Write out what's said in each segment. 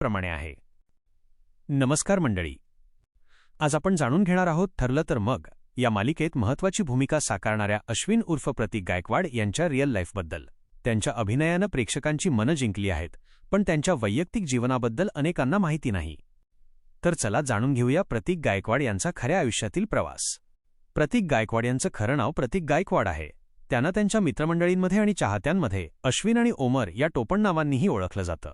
प्रमाणे आहे. नमस्कार मंडळी. आज आपण जाणून घेणार आहोत ठरलं तर मग या मालिकेत महत्वाची भूमिका साकारणाऱ्या अश्विन उर्फ प्रतीक गायकवाड यांच्या रिअल लाईफबद्दल त्यांच्या अभिनयानं प्रेक्षकांची मनं जिंकली आहेत पण त्यांच्या वैयक्तिक जीवनाबद्दल अनेकांना माहिती नाही. तर चला जाणून घेऊया प्रतीक गायकवाड यांचा खऱ्या आयुष्यातील प्रवास. प्रतीक गायकवाड यांचं खरं नाव प्रतीक गायकवाड आहे. त्यांना त्यांच्या मित्रमंडळींमध्ये आणि चाहत्यांमध्ये अश्विन आणि ओमर या टोपण नावांनीही ओळखलं जातं.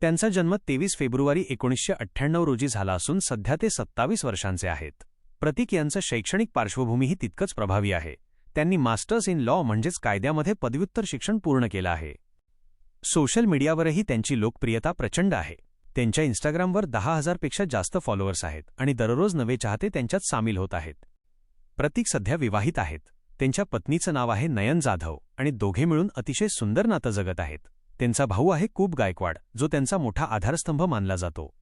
त्यांचा जन्म तेवीस फेब्रुवारी एकोणीसशे अठ्ठ्याण्णव रोजी झाला असून सध्या ते सत्तावीस वर्षांचे आहेत. प्रतीक यांचं शैक्षणिक पार्श्वभूमीही तितकंच प्रभावी आहे. त्यांनी मास्टर्स इन लॉ म्हणजेच कायद्यामध्ये पदव्युत्तर शिक्षण पूर्ण केलं आहे. सोशल मीडियावरही त्यांची लोकप्रियता प्रचंड आहे. त्यांच्या इन्स्टाग्रामवर दहा हजारपेक्षा जास्त फॉलोअर्स आहेत आणि दररोज नवे चाहते त्यांच्यात सामील होत आहेत. प्रतीक सध्या विवाहित आहेत. त्यांच्या पत्नीचं नाव आहे नयन जाधव आणि दोघे मिळून अतिशय सुंदर नातं जगत आहेत. त्यांचा भाऊ आहे कूप गायकवाड जो त्यांचा मोठा आधारस्तंभ मानला जातो.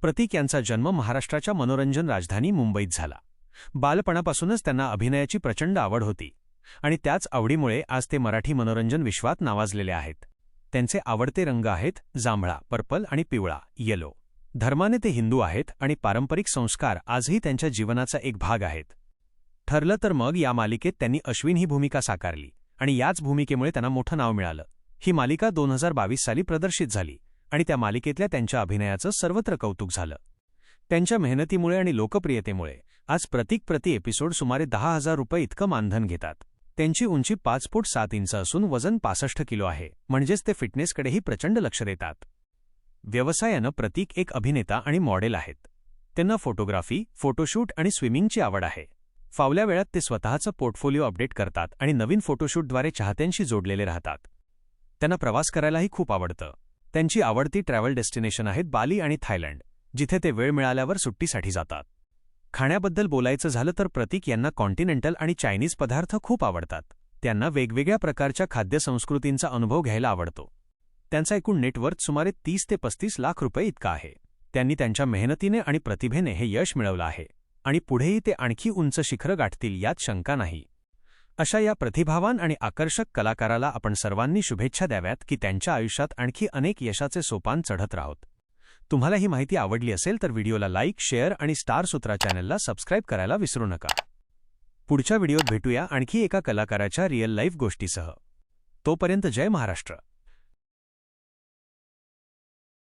प्रतीक यांचा जन्म महाराष्ट्राच्या मनोरंजन राजधानी मुंबईत झाला. बालपणापासूनच त्यांना अभिनयाची प्रचंड आवड होती. आणि त्याच आवडीमुळे आज ते मराठी मनोरंजन विश्वात नावाजलेले आहेत. त्यांचे आवडते रंग आहेत जांभळा पर्पल आणि पिवळा येलो धर्माने ते हिंदू आहेत आणि पारंपरिक संस्कार आजही त्यांच्या जीवनाचा एक भाग आहेत. ठरलं तर मग या मालिकेत त्यांनी अश्विन ही भूमिका साकारली आणि याच भूमिकेमुळे त्यांना मोठं नाव मिळालं. ही मालिका दोन हजार बावीस साली प्रदर्शित झाली आणि त्या मालिकेतल्या त्यांच्या अभिनयाचं सर्वत्र कौतुक झालं. त्यांच्या मेहनतीमुळे आणि लोकप्रियतेमुळे आज प्रतीक प्रति एपिसोड सुमारे दहा हजार रुपये इतकं मानधन घेतात. त्यांची उंची पाच फूट सात इंच असून वजन पासष्ट किलो आहे म्हणजेच ते फिटनेसकडेही प्रचंड लक्ष देतात. व्यवसायानं प्रतीक एक अभिनेता आणि मॉडेल आहेत. त्यांना फोटोग्राफी फोटोशूट आणि स्विमिंगची आवड आहे. फावल्या वेळात ते स्वतःचं पोर्टफोलिओ अपडेट करतात आणि नवीन फोटोशूटद्वारे चाहत्यांशी जोडलेले राहतात. त्यांना प्रवास करायलाही खूप आवडतं. त्यांची आवडती ट्रॅव्हल डेस्टिनेशन आहेत बाली आणि थायलंड जिथे ते वेळ मिळाल्यावर सुट्टीसाठी जातात. खाण्याबद्दल बोलायचं झालं तर प्रतीक यांना कॉन्टिनेंटल आणि चायनीज पदार्थ खूप आवडतात. त्यांना वेगवेगळ्या प्रकारच्या खाद्यसंस्कृतींचा अनुभव घ्यायला आवडतो. त्यांचा एकूण नेटवर्थ सुमारे तीस ते पस्तीस लाख रुपये इतका आहे. त्यांनी त्यांच्या मेहनतीने आणि प्रतिभेने हे यश मिळवलं आहे. आणि पुढेही ते आणखी उंच शिखरं गाठतील यात शंका नाही. अशा या प्रतिभावान आणि आकर्षक कलाकाराला आपण सर्वांनी शुभेच्छा द्याव्यात की त्यांच्या आयुष्यात आणखी अनेक यशाचे सोपान चढत राहोत. तुम्हाला ही माहिती आवडली असेल तर व्हिडिओला लाईक शेअर आणि स्टार सूत्रा चॅनलला सबस्क्राईब करायला विसरू नका. पुढच्या व्हिडिओत भेटूया आणखी एका कलाकाराच्या रिअल लाईफ गोष्टीसह. तोपर्यंत जय महाराष्ट्र.